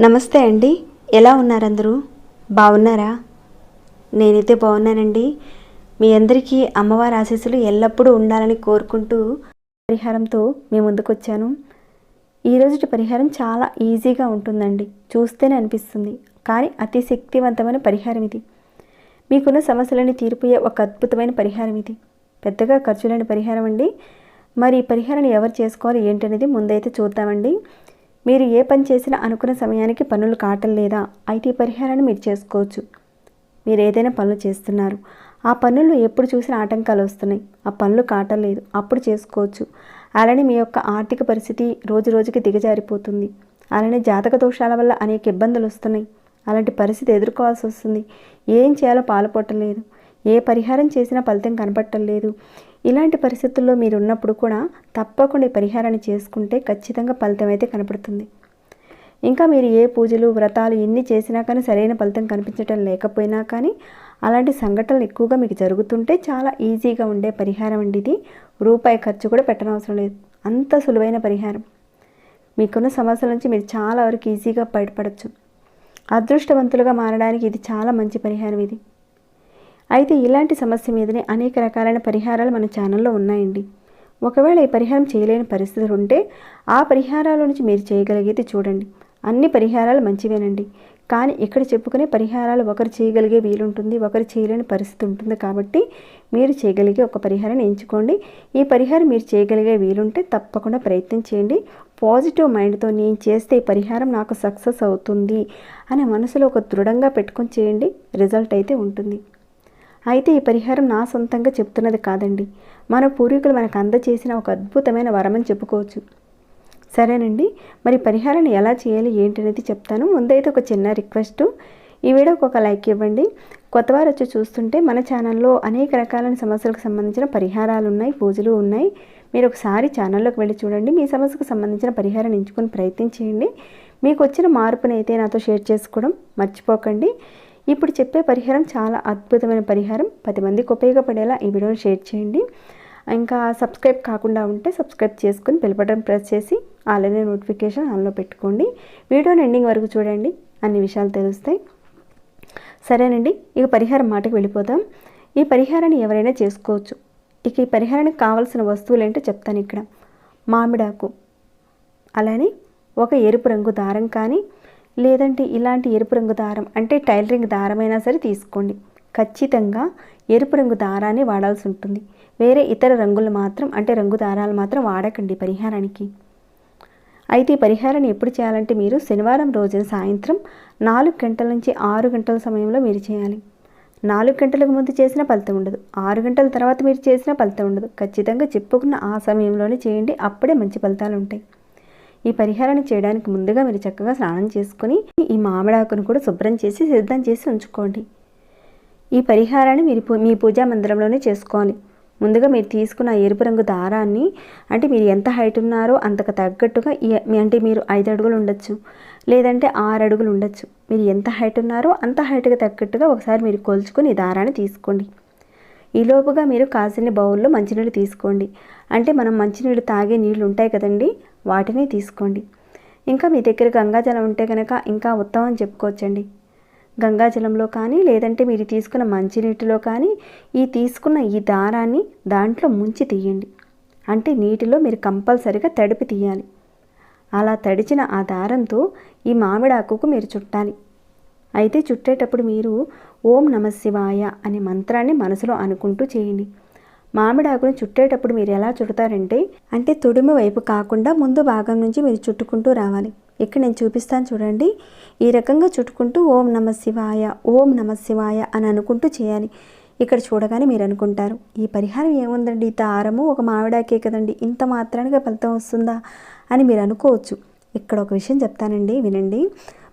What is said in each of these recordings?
నమస్తే అండి. ఎలా ఉన్నారందరూ? బాగున్నారా? నేనైతే బాగున్నానండి. మీ అందరికీ అమ్మవారి ఆశీస్సులు ఎల్లప్పుడూ ఉండాలని కోరుకుంటూ పరిహారంతో మీ ముందుకు వచ్చాను ఈరోజుటి పరిహారం చాలా ఈజీగా ఉంటుందండి. చూస్తేనే అనిపిస్తుంది. కానీ అతి శక్తివంతమైన పరిహారం ఇది. మీకున్న సమస్యలని తీరిపోయే ఒక అద్భుతమైన పరిహారం ఇది. పెద్దగా ఖర్చు లేని పరిహారం అండి. మరి ఈ పరిహారాన్ని ఎవరు చేసుకోవాలి ఏంటనేది ముందైతే చూద్దామండి. మీరు ఏ పని చేసినా అనుకున్న సమయానికి పనులు కావటం లేదా అయితే ఈ పరిహారాన్ని మీరు చేసుకోవచ్చు. మీరు ఏదైనా పనులు చేస్తున్నారు. ఆ పనుల్లో ఎప్పుడు చూసినా ఆటంకాలు వస్తున్నాయి. ఆ పనులు కావటం లేదు అప్పుడు చేసుకోవచ్చు. అలానే మీ యొక్క ఆర్థిక పరిస్థితి రోజు రోజుకి దిగజారిపోతుంది. అలానే జాతక దోషాల వల్ల అనేక ఇబ్బందులు వస్తున్నాయి. అలాంటి పరిస్థితి ఎదుర్కోవాల్సి వస్తుంది. ఏం చేయాలో పాలుపోవటం లేదు ఏ పరిహారం చేసినా ఫలితం కనపడటం లేదు ఇలాంటి పరిస్థితుల్లో మీరు ఉన్నప్పుడు కూడా తప్పకుండా ఈ పరిహారాన్ని చేసుకుంటే ఖచ్చితంగా ఫలితం అయితే కనపడుతుంది. ఇంకా మీరు ఏ పూజలు వ్రతాలు ఎన్ని చేసినా కానీ సరైన ఫలితం కనిపించటం లేకపోయినా కానీ అలాంటి సంఘటనలు ఎక్కువగా మీకు జరుగుతుంటే చాలా ఈజీగా ఉండే పరిహారం అండి ఇది. రూపాయి ఖర్చు కూడా పెట్టనవసరం లేదు. అంత సులువైన పరిహారం. మీకున్న సమస్యల నుంచి మీరు చాలా వరకు ఈజీగా బయటపడచ్చు. అదృష్టవంతులుగా మారడానికి ఇది చాలా మంచి పరిహారం ఇది. అయితే ఇలాంటి సమస్య మీదనే అనేక రకాలైన పరిహారాలు మన ఛానల్లో ఉన్నాయండి. ఒకవేళ ఈ పరిహారం చేయలేని పరిస్థితులు ఉంటే ఆ పరిహారాల నుంచి మీరు చేయగలిగేది చూడండి. అన్ని పరిహారాలు మంచివేనండి. కానీ ఇక్కడ చెప్పుకునే పరిహారాలు ఒకరు చేయగలిగే వీలుంటుంది ఒకరు చేయలేని పరిస్థితి ఉంటుంది. కాబట్టి మీరు చేయగలిగే ఒక పరిహారాన్ని ఎంచుకోండి. ఈ పరిహారం మీరు చేయగలిగే వీలుంటే తప్పకుండా ప్రయత్నం చేయండి. పాజిటివ్ మైండ్తో నేను చేస్తే ఈ పరిహారం నాకు సక్సెస్ అవుతుంది అనే మనసులో ఒక దృఢంగా పెట్టుకొని చేయండి. రిజల్ట్ అయితే ఉంటుంది. అయితే ఈ పరిహారం నా సొంతంగా చెప్తున్నది కాదండి. మన పూర్వీకులు మనకు అందచేసిన ఒక అద్భుతమైన వరమని చెప్పుకోవచ్చు. సరేనండి. మరి పరిహారాన్ని ఎలా చేయాలి ఏంటనేది చెప్తాను. ముందైతే ఒక చిన్న రిక్వెస్ట్. ఈ వీడియోకి ఒక లైక్ ఇవ్వండి. కొత్తవారు వచ్చి చూస్తుంటే మన ఛానల్లో అనేక రకాలైన సమస్యలకు సంబంధించిన పరిహారాలు ఉన్నాయి పూజలు ఉన్నాయి. మీరు ఒకసారి ఛానల్లోకి వెళ్ళి చూడండి. మీ సమస్యకు సంబంధించిన పరిహారం ఎంచుకొని ప్రయత్నించేయండి మీకు వచ్చిన మార్పుని అయితే నాతో షేర్ చేసుకోవడం మర్చిపోకండి. ఇప్పుడు చెప్పే పరిహారం చాలా అద్భుతమైన పరిహారం. పది మందికి ఉపయోగపడేలా ఈ వీడియోని షేర్ చేయండి. ఇంకా సబ్స్క్రైబ్ కాకుండా ఉంటే సబ్స్క్రైబ్ చేసుకుని బెల్ బటన్ ప్రెస్ చేసి అలానే నోటిఫికేషన్ ఆన్లో పెట్టుకోండి. వీడియోని ఎండింగ్ వరకు చూడండి. అన్ని విషయాలు తెలుస్తాయి. సరేనండి. ఇక పరిహారం మాటకు వెళ్ళిపోతాం ఈ పరిహారాన్ని ఎవరైనా చేసుకోవచ్చు. ఇక ఈ పరిహారానికి కావాల్సిన వస్తువులు ఏంటో చెప్తాను ఇక్కడ. మామిడాకు. అలానే ఒక ఎరుపు రంగు దారం కానీ లేదంటే ఇలాంటి ఎరుపు రంగు దారం అంటే టైలరింగ్ దారమైనా సరే తీసుకోండి. ఖచ్చితంగా ఎరుపు రంగు దారాన్ని వాడాల్సి ఉంటుంది. వేరే ఇతర రంగులు మాత్రం అంటే రంగు దారాలు మాత్రం వాడకండి పరిహారానికి. అయితే ఈ పరిహారాన్ని ఎప్పుడు చేయాలంటే మీరు శనివారం రోజున సాయంత్రం నాలుగు గంటల నుంచి ఆరు గంటల సమయంలో మీరు చేయాలి. నాలుగు గంటలకు ముందు చేసిన ఫలితం ఉండదు. ఆరు గంటల తర్వాత మీరు చేసిన ఫలితం ఉండదు. ఖచ్చితంగా చెప్పుకున్న ఆ సమయంలోనే చేయండి. అప్పుడే మంచి ఫలితాలు ఉంటాయి. ఈ పరిహారాన్ని చేయడానికి ముందుగా మీరు చక్కగా స్నానం చేసుకుని ఈ మామిడాకును కూడా శుభ్రం చేసి సిద్ధం చేసి ఉంచుకోండి. ఈ పరిహారాన్ని మీరు మీ పూజా మందిరంలోనే చేసుకోవాలి. ముందుగా మీరు తీసుకున్న ఎరుపు రంగు దారాన్ని అంటే మీరు ఎంత హైట్ ఉన్నారో అంతకు తగ్గట్టుగా మీ- అంటే మీరు ఐదు అడుగులు ఉండొచ్చు. లేదంటే ఆరు అడుగులు ఉండొచ్చు. మీరు ఎంత హైట్ ఉన్నారో అంత హైట్కి తగ్గట్టుగా ఒకసారి మీరు కొలుచుకుని దారాన్ని తీసుకోండి. ఈలోపుగా మీరు కాసిన బౌల్లో మంచినీళ్ళు తీసుకోండి. అంటే మనం మంచినీళ్ళు తాగే నీళ్ళు ఉంటాయి కదండి వాటిని తీసుకోండి. ఇంకా మీ దగ్గర గంగాజలం ఉంటే కనుక ఇంకా ఉత్తమం చెప్పుకోవచ్చండి. గంగాజలంలో కానీ లేదంటే మీరు తీసుకున్న మంచినీటిలో కానీ ఈ తీసుకున్న ఈ దారాన్ని దాంట్లో ముంచి తీయండి. అంటే నీటిలో మీరు కంపల్సరిగా తడిపి తీయాలి. అలా తడిచిన ఆ దారంతో ఈ మామిడాకుకు మీరు చుట్టాలి. అయితే చుట్టేటప్పుడు మీరు ఓం నమ శివాయ అనే మంత్రాన్ని మనసులో అనుకుంటూ చేయండి. మామిడాకును చుట్టేటప్పుడు మీరు ఎలా చుడతారంటే అంటే తొడిమి వైపు కాకుండా ముందు భాగం నుంచి మీరు చుట్టుకుంటూ రావాలి. ఇక్కడ నేను చూపిస్తాను చూడండి. ఈ రకంగా చుట్టుకుంటూ ఓం నమ శివాయ ఓం నమ శివాయ అని అనుకుంటూ చేయాలి. ఇక్కడ చూడగానే మీరు అనుకుంటారు ఈ పరిహారం ఏముందండి? ఈ తారము ఒక మామిడాకే కదండి ఇంత మాత్రానిగా ఫలితం వస్తుందా అని మీరు అనుకోవచ్చు. ఇక్కడ ఒక విషయం చెప్తానండి వినండి.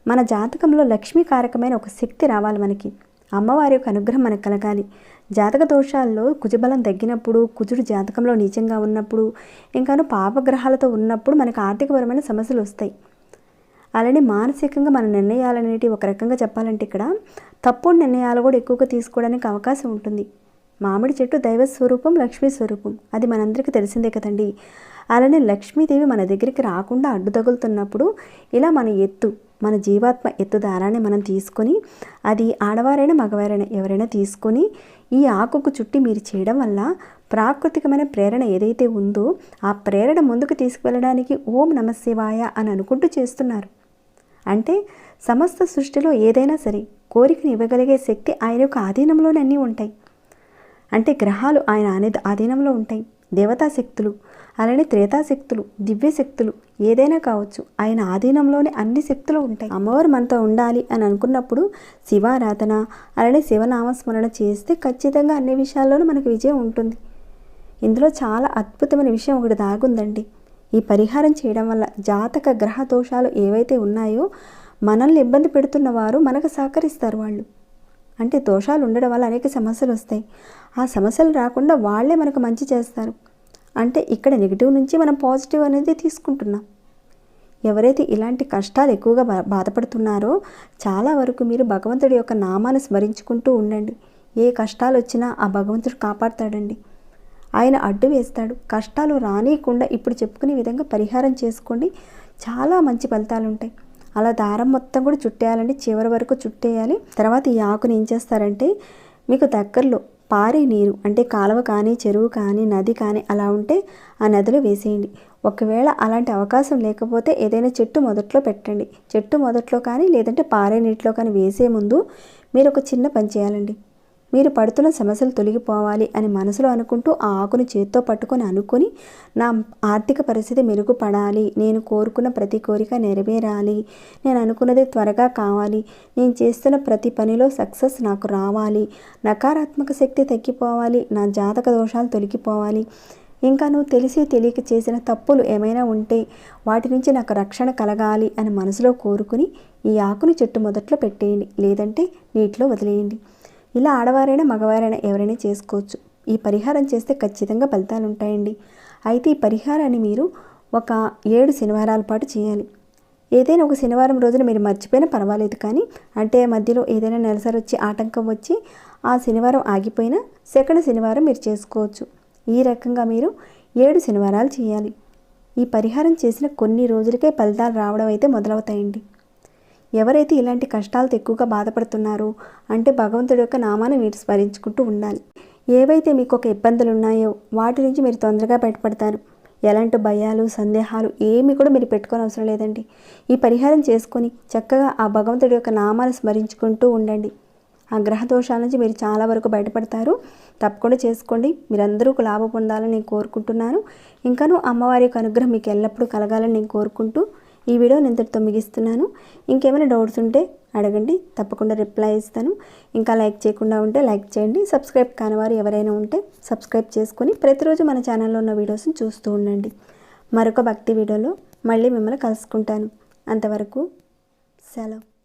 మన జాతకంలో లక్ష్మీకారకమైన ఒక శక్తి రావాలి మనకి. అమ్మవారి యొక్క అనుగ్రహం మనకు కలగాలి. జాతక దోషాల్లో కుజబలం తగ్గినప్పుడు కుజుడు జాతకంలో నీచంగా ఉన్నప్పుడు ఇంకాను పాపగ్రహాలతో ఉన్నప్పుడు మనకు ఆర్థికపరమైన సమస్యలు వస్తాయి. అలానే మానసికంగా మన నిర్ణయాలు అనేటివి ఒక రకంగా చెప్పాలంటే ఇక్కడ తప్పుడు నిర్ణయాలు కూడా ఎక్కువగా తీసుకోవడానికి అవకాశం ఉంటుంది. మామిడి చెట్టు దైవ స్వరూపం లక్ష్మీ స్వరూపం. అది మనందరికీ తెలిసిందే కదండి. అలానే లక్ష్మీదేవి మన దగ్గరికి రాకుండా అడ్డు తగులుతున్నప్పుడు ఇలా మన ఎత్తు మన జీవాత్మ ఎత్తు దారాన్ని మనం తీసుకొని అది ఆడవారైనా మగవారైనా ఎవరైనా తీసుకొని ఈ ఆకుకు చుట్టి మీరు చేయడం వల్ల ప్రాకృతికమైన ప్రేరణ ఏదైతే ఉందో ఆ ప్రేరణ ముందుకు తీసుకువెళ్ళడానికి ఓం నమ శివాయ అని అనుకుంటూ చేస్తున్నారు. అంటే సమస్త సృష్టిలో ఏదైనా సరే కోరికను ఇవ్వగలిగే శక్తి ఆయన యొక్క ఆధీనంలోనన్నీ ఉంటాయి. అంటే గ్రహాలు ఆయన అనే ఆధీనంలో ఉంటాయి. దేవతా శక్తులు అలానే త్రేతాశక్తులు దివ్య శక్తులు ఏదైనా కావచ్చు ఆయన ఆధీనంలోనే అన్ని శక్తులు ఉంటాయి. అమ్మవారు మనతో ఉండాలి అని అనుకున్నప్పుడు శివారాధన అలానే శివనామస్మరణ చేస్తే ఖచ్చితంగా అన్ని విషయాల్లోనూ మనకు విజయం ఉంటుంది. ఇందులో చాలా అద్భుతమైన విషయం ఒకటి దాగుందండి. ఈ పరిహారం చేయడం వల్ల జాతక గ్రహ దోషాలు ఏవైతే ఉన్నాయో మనల్ని ఇబ్బంది పెడుతున్న వారు మనకు సహకరిస్తారు వాళ్ళు. అంటే దోషాలు ఉండడం వల్ల అనేక సమస్యలు వస్తాయి. ఆ సమస్యలు రాకుండా వాళ్ళే మనకు మంచి చేస్తారు. అంటే ఇక్కడ నెగిటివ్ నుంచి మనం పాజిటివ్ అనేది తీసుకుంటున్నాం. ఎవరైతే ఇలాంటి కష్టాలు ఎక్కువగా బా బాధపడుతున్నారో చాలా వరకు మీరు భగవంతుడి యొక్క నామాన్ని స్మరించుకుంటూ ఉండండి. ఏ కష్టాలు వచ్చినా ఆ భగవంతుడు కాపాడుతాడండి. ఆయన అడ్డు వేస్తాడు. కష్టాలు రానియకుండా ఇప్పుడు చెప్పుకునే విధంగా పరిహారం చేసుకోండి. చాలా మంచి ఫలితాలు ఉంటాయి. అలా దారం మొత్తం కూడా చుట్టేయాలండి. చివరి వరకు చుట్టేయాలి. తర్వాత ఈ ఆకుని ఏం చేస్తారంటే మీకు దగ్గరలో పారే నీరు అంటే కాలువ కానీ చెరువు కానీ నది కానీ అలా ఉంటే ఆ నదిలో వేసేయండి. ఒకవేళ అలాంటి అవకాశం లేకపోతే ఏదైనా చెట్టు మొదట్లో పెట్టండి. చెట్టు మొదట్లో కానీ లేదంటే పారే నీటిలో కానీ వేసే ముందు మీరు ఒక చిన్న పని చేయాలండి. మీరు పడుతున్న సమస్యలు తొలగిపోవాలి అని మనసులో అనుకుంటూ ఆ ఆకును చేత్తో పట్టుకొని అనుకొని నా ఆర్థిక పరిస్థితి మెరుగుపడాలి నేను కోరుకున్న ప్రతి కోరిక నెరవేరాలి నేను అనుకున్నది త్వరగా కావాలి నేను చేస్తున్న ప్రతి పనిలో సక్సెస్ నాకు రావాలి నకారాత్మక శక్తి తగ్గిపోవాలి నా జాతక దోషాలు తొలగిపోవాలి. ఇంకా నువ్వు తెలిసి తెలియక చేసిన తప్పులు ఏమైనా ఉంటే వాటి నుంచి నాకు రక్షణ కలగాలి అని మనసులో కోరుకుని ఈ ఆకును చెట్టు మొదట్లో పెట్టేయండి లేదంటే నీటిలో వదిలేయండి. ఇలా ఆడవారైనా మగవారైనా ఎవరైనా చేసుకోవచ్చు. ఈ పరిహారం చేస్తే ఖచ్చితంగా ఫలితాలు ఉంటాయండి అయితే ఈ పరిహారాన్ని మీరు ఒక ఏడు శనివారాల పాటు చేయాలి. ఏదైనా ఒక శనివారం రోజున మీరు మర్చిపోయినా పర్వాలేదు కానీ అంటే మధ్యలో ఏదైనా నెలసరి వచ్చి ఆటంకం వచ్చి ఆ శనివారం ఆగిపోయినా సెకండ్ శనివారం మీరు చేసుకోవచ్చు. ఈ రకంగా మీరు ఏడు శనివారాలు చేయాలి. ఈ పరిహారం చేసిన కొన్ని రోజులకే ఫలితాలు రావడం అయితే మొదలవుతాయండి. ఎవరైతే ఇలాంటి కష్టాలతో ఎక్కువగా బాధపడుతున్నారో అంటే భగవంతుడి యొక్క నామాన్ని మీరు స్మరించుకుంటూ ఉండాలి. ఏవైతే మీకు ఒక ఇబ్బందులు ఉన్నాయో వాటి నుంచి మీరు తొందరగా బయటపడతారు. ఎలాంటి భయాలు సందేహాలు ఏమి కూడా మీరు పెట్టుకోని అవసరం లేదండి. ఈ పరిహారం చేసుకొని చక్కగా ఆ భగవంతుడి యొక్క నామాన్ని స్మరించుకుంటూ ఉండండి. ఆ గ్రహ దోషాల నుంచి మీరు చాలా వరకు బయటపడతారు. తప్పకుండా చేసుకోండి. మీరందరూ లాభం పొందాలని నేను కోరుకుంటున్నాను. ఇంకాను అమ్మవారి యొక్క అనుగ్రహం మీకు ఎల్లప్పుడూ కలగాలని నేను కోరుకుంటూ ఈ వీడియో నేను ఇంతటితో ముగిస్తున్నాను. ఇంకేమైనా డౌట్స్ ఉంటే అడగండి. తప్పకుండా రిప్లై ఇస్తాను. ఇంకా లైక్ చేయకుండా ఉంటే లైక్ చేయండి. సబ్స్క్రైబ్ కానివారు ఎవరైనా ఉంటే సబ్స్క్రైబ్ చేసుకొని ప్రతిరోజు మన ఛానల్లో ఉన్న వీడియోస్ని చూస్తూ ఉండండి. మరొక భక్తి వీడియోలో మళ్ళీ మిమ్మల్ని కలుసుకుంటాను. అంతవరకు సెలవు.